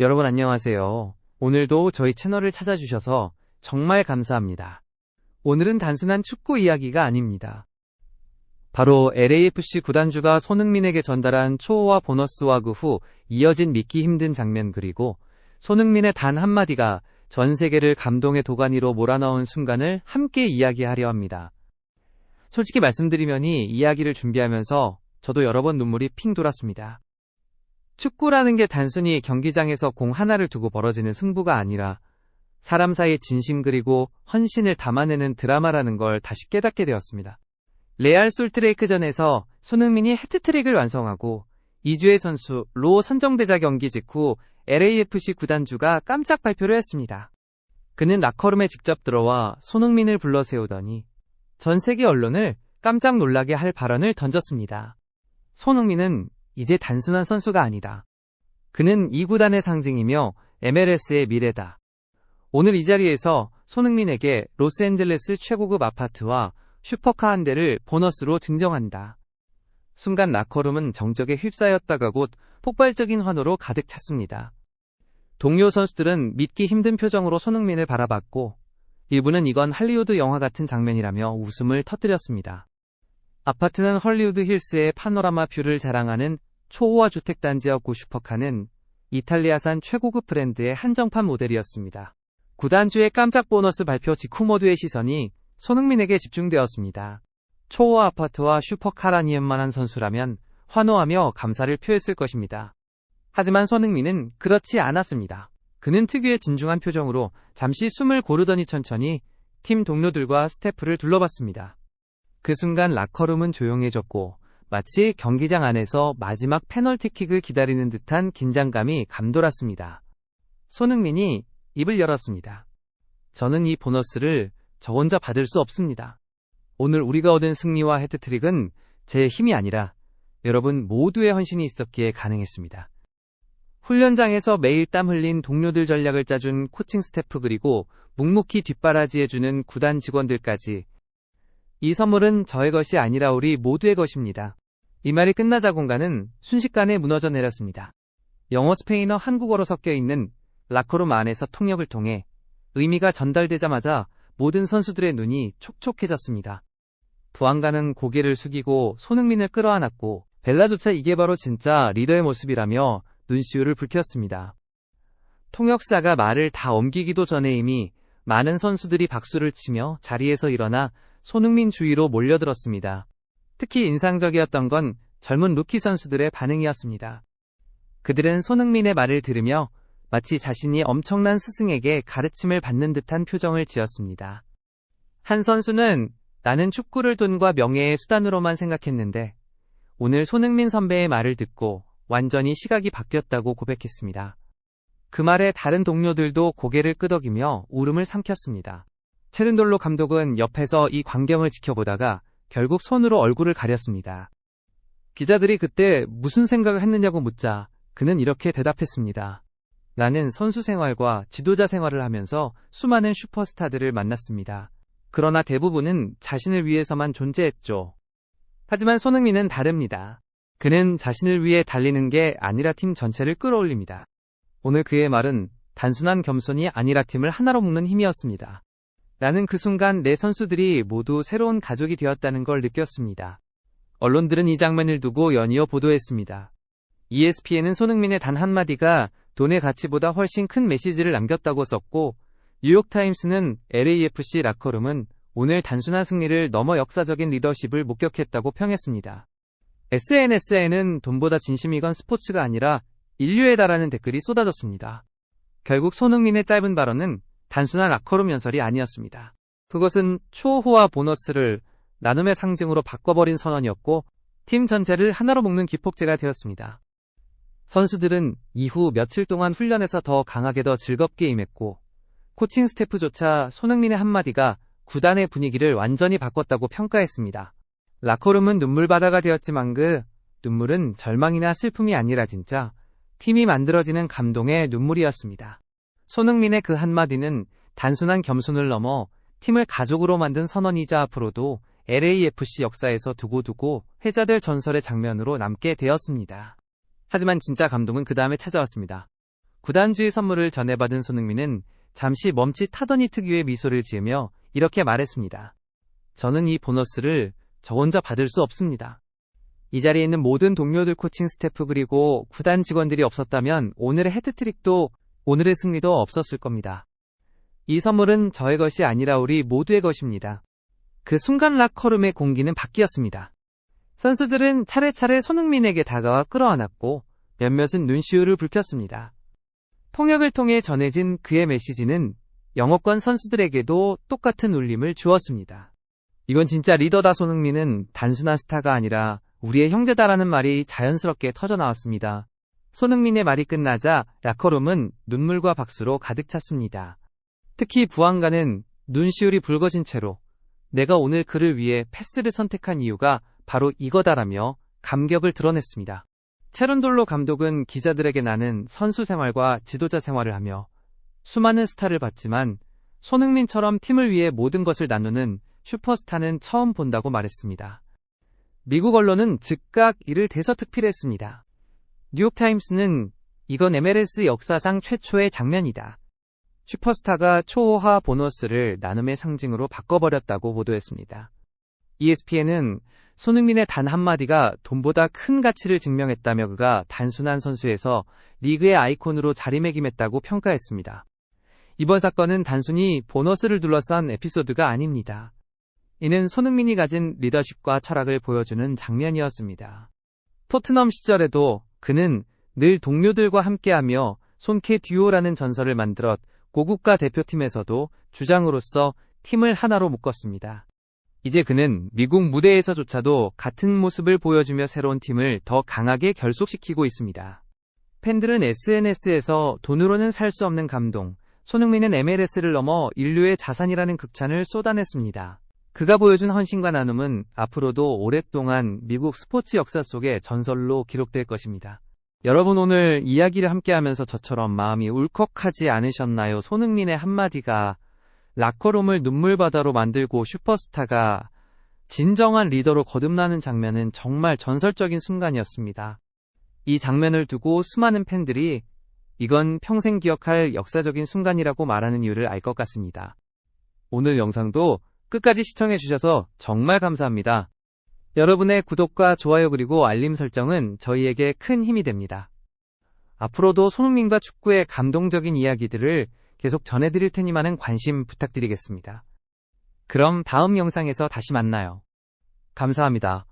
여러분 안녕하세요. 오늘도 저희 채널을 찾아주셔서 정말 감사합니다. 오늘은 단순한 축구 이야기가 아닙니다. 바로 LAFC 구단주가 손흥민에게 전달한 초호와 보너스와 그 후 이어진 믿기 힘든 장면 그리고 손흥민의 단 한마디가 전 세계를 감동의 도가니로 몰아넣은 순간을 함께 이야기하려 합니다. 솔직히 말씀드리면 이 이야기를 준비하면서 저도 여러 번 눈물이 핑 돌았습니다. 축구라는 게 단순히 경기장에서 공 하나를 두고 벌어지는 승부가 아니라 사람 사이의 진심 그리고 헌신을 담아내는 드라마라는 걸 다시 깨닫게 되었습니다. 레알 솔트레이크전에서 손흥민이 해트트릭을 완성하고 이주의 선수 로 선정대자 경기 직후 LAFC 구단주가 깜짝 발표를 했습니다. 그는 라커룸에 직접 들어와 손흥민을 불러 세우더니 전 세계 언론을 깜짝 놀라게 할 발언을 던졌습니다. 손흥민은 이제 단순한 선수가 아니다. 그는 이 구단의 상징이며 MLS의 미래다. 오늘 이 자리에서 손흥민에게 로스앤젤레스 최고급 아파트와 슈퍼카 한 대를 보너스로 증정한다. 순간 라커룸은 정적에 휩싸였다가 곧 폭발적인 환호로 가득 찼습니다. 동료 선수들은 믿기 힘든 표정으로 손흥민을 바라봤고 일부는 이건 할리우드 영화 같은 장면이라며 웃음을 터뜨렸습니다. 아파트는 헐리우드 힐스의 파노라마 뷰를 자랑하는 초호화 주택단지였고 슈퍼카는 이탈리아산 최고급 브랜드의 한정판 모델이었습니다. 구단주의 깜짝 보너스 발표 직후 모두의 시선이 손흥민에게 집중되었습니다. 초호화 아파트와 슈퍼카라니 웬만한 선수라면 환호하며 감사를 표했을 것입니다. 하지만 손흥민은 그렇지 않았습니다. 그는 특유의 진중한 표정으로 잠시 숨을 고르더니 천천히 팀 동료들과 스태프를 둘러봤습니다. 그 순간 라커룸은 조용해졌고 마치 경기장 안에서 마지막 페널티킥을 기다리는 듯한 긴장감이 감돌았습니다. 손흥민이 입을 열었습니다. 저는 이 보너스를 저 혼자 받을 수 없습니다. 오늘 우리가 얻은 승리와 헤트트릭은 제 힘이 아니라 여러분 모두의 헌신이 있었기에 가능했습니다. 훈련장에서 매일 땀 흘린 동료들 전략을 짜준 코칭 스태프 그리고 묵묵히 뒷바라지해주는 구단 직원들까지 이 선물은 저의 것이 아니라 우리 모두의 것입니다. 이 말이 끝나자 공간은 순식간에 무너져 내렸습니다. 영어 스페인어 한국어로 섞여 있는 라커룸 안에서 통역을 통해 의미가 전달되자마자 모든 선수들의 눈이 촉촉해졌습니다. 부안가는 고개를 숙이고 손흥민을 끌어안았고 벨라조차 이게 바로 진짜 리더의 모습이라며 눈시울을 붉혔습니다. 통역사가 말을 다 옮기기도 전에 이미 많은 선수들이 박수를 치며 자리에서 일어나 손흥민 주위로 몰려들었습니다. 특히 인상적이었던 건 젊은 루키 선수들의 반응이었습니다. 그들은 손흥민의 말을 들으며 마치 자신이 엄청난 스승에게 가르침을 받는 듯한 표정을 지었습니다. 한 선수는 나는 축구를 돈과 명예의 수단으로만 생각했는데 오늘 손흥민 선배의 말을 듣고 완전히 시각이 바뀌었다고 고백했습니다. 그 말에 다른 동료들도 고개를 끄덕이며 울음을 삼켰습니다. 체른돌로 감독은 옆에서 이 광경을 지켜보다가 결국 손으로 얼굴을 가렸습니다. 기자들이 그때 무슨 생각을 했느냐고 묻자 그는 이렇게 대답했습니다. 나는 선수 생활과 지도자 생활을 하면서 수많은 슈퍼스타들을 만났습니다. 그러나 대부분은 자신을 위해서만 존재했죠. 하지만 손흥민은 다릅니다. 그는 자신을 위해 달리는 게 아니라 팀 전체를 끌어올립니다. 오늘 그의 말은 단순한 겸손이 아니라 팀을 하나로 묶는 힘이었습니다. 나는 그 순간 내 선수들이 모두 새로운 가족이 되었다는 걸 느꼈습니다. 언론들은 이 장면을 두고 연이어 보도했습니다. ESPN은 손흥민의 단 한마디가 돈의 가치보다 훨씬 큰 메시지를 남겼다고 썼고 뉴욕타임스는 LAFC 라커룸은 오늘 단순한 승리를 넘어 역사적인 리더십을 목격했다고 평했습니다. SNS에는 돈보다 진심이건 스포츠가 아니라 인류에 달하는 댓글이 쏟아졌습니다. 결국 손흥민의 짧은 발언은 단순한 라커룸 연설이 아니었습니다. 그것은 초호화 보너스를 나눔의 상징으로 바꿔버린 선언이었고 팀 전체를 하나로 묶는 기폭제가 되었습니다. 선수들은 이후 며칠 동안 훈련에서 더 강하게 더 즐겁게 임했고 코칭 스태프조차 손흥민의 한마디가 구단의 분위기를 완전히 바꿨다고 평가했습니다. 라커룸은 눈물바다가 되었지만 그 눈물은 절망이나 슬픔이 아니라 진짜 팀이 만들어지는 감동의 눈물이었습니다. 손흥민의 그 한마디는 단순한 겸손을 넘어 팀을 가족으로 만든 선언이자 앞으로도 LAFC 역사에서 두고두고 회자될 전설의 장면으로 남게 되었습니다. 하지만 진짜 감동은 그 다음에 찾아왔습니다. 구단주의 선물을 전해받은 손흥민은 잠시 멈칫하더니 특유의 미소를 지으며 이렇게 말했습니다. 저는 이 보너스를 저 혼자 받을 수 없습니다. 이 자리에 있는 모든 동료들 코칭 스태프 그리고 구단 직원들이 없었다면 오늘의 헤트트릭도 오늘의 승리도 없었을 겁니다. 이 선물은 저의 것이 아니라 우리 모두의 것입니다. 그 순간 라커룸의 공기는 바뀌었습니다. 선수들은 차례차례 손흥민에게 다가와 끌어안았고 몇몇은 눈시울을 붉혔습니다. 통역을 통해 전해진 그의 메시지는 영어권 선수들에게도 똑같은 울림을 주었습니다. 이건 진짜 리더다 손흥민은 단순한 스타가 아니라 우리의 형제다라는 말이 자연스럽게 터져 나왔습니다. 손흥민의 말이 끝나자 라커룸은 눈물과 박수로 가득 찼습니다. 특히 부안가는 눈시울이 붉어진 채로 내가 오늘 그를 위해 패스를 선택한 이유가 바로 이거다라며 감격을 드러냈습니다. 체론돌로 감독은 기자들에게 나는 선수 생활과 지도자 생활을 하며 수많은 스타를 봤지만 손흥민처럼 팀을 위해 모든 것을 나누는 슈퍼스타는 처음 본다고 말했습니다. 미국 언론은 즉각 이를 대서특필했습니다. 뉴욕타임스는 이건 MLS 역사상 최초의 장면이다. 슈퍼스타가 초호화 보너스를 나눔의 상징으로 바꿔버렸다고 보도했습니다. ESPN은 손흥민의 단 한마디가 돈보다 큰 가치를 증명했다며 그가 단순한 선수에서 리그의 아이콘으로 자리매김했다고 평가했습니다. 이번 사건은 단순히 보너스를 둘러싼 에피소드가 아닙니다. 이는 손흥민이 가진 리더십과 철학을 보여주는 장면이었습니다. 토트넘 시절에도 그는 늘 동료들과 함께하며 손케 듀오라는 전설을 만들었 고국가 대표팀에서도 주장으로서 팀을 하나로 묶었습니다. 이제 그는 미국 무대에서조차도 같은 모습을 보여주며 새로운 팀을 더 강하게 결속시키고 있습니다. 팬들은 SNS에서 돈으로는 살 수 없는 감동, 손흥민은 MLS를 넘어 인류의 자산이라는 극찬을 쏟아냈습니다. 그가 보여준 헌신과 나눔은 앞으로도 오랫동안 미국 스포츠 역사 속의 전설로 기록될 것입니다. 여러분 오늘 이야기를 함께 하면서 저처럼 마음이 울컥하지 않으셨나요? 손흥민의 한마디가 라커룸을 눈물바다로 만들고 슈퍼스타가 진정한 리더로 거듭나는 장면은 정말 전설적인 순간이었습니다. 이 장면을 두고 수많은 팬들이 이건 평생 기억할 역사적인 순간이라고 말하는 이유를 알 것 같습니다. 오늘 영상도 끝까지 시청해주셔서 정말 감사합니다. 여러분의 구독과 좋아요 그리고 알림 설정은 저희에게 큰 힘이 됩니다. 앞으로도 손흥민과 축구의 감동적인 이야기들을 계속 전해드릴 테니 많은 관심 부탁드리겠습니다. 그럼 다음 영상에서 다시 만나요. 감사합니다.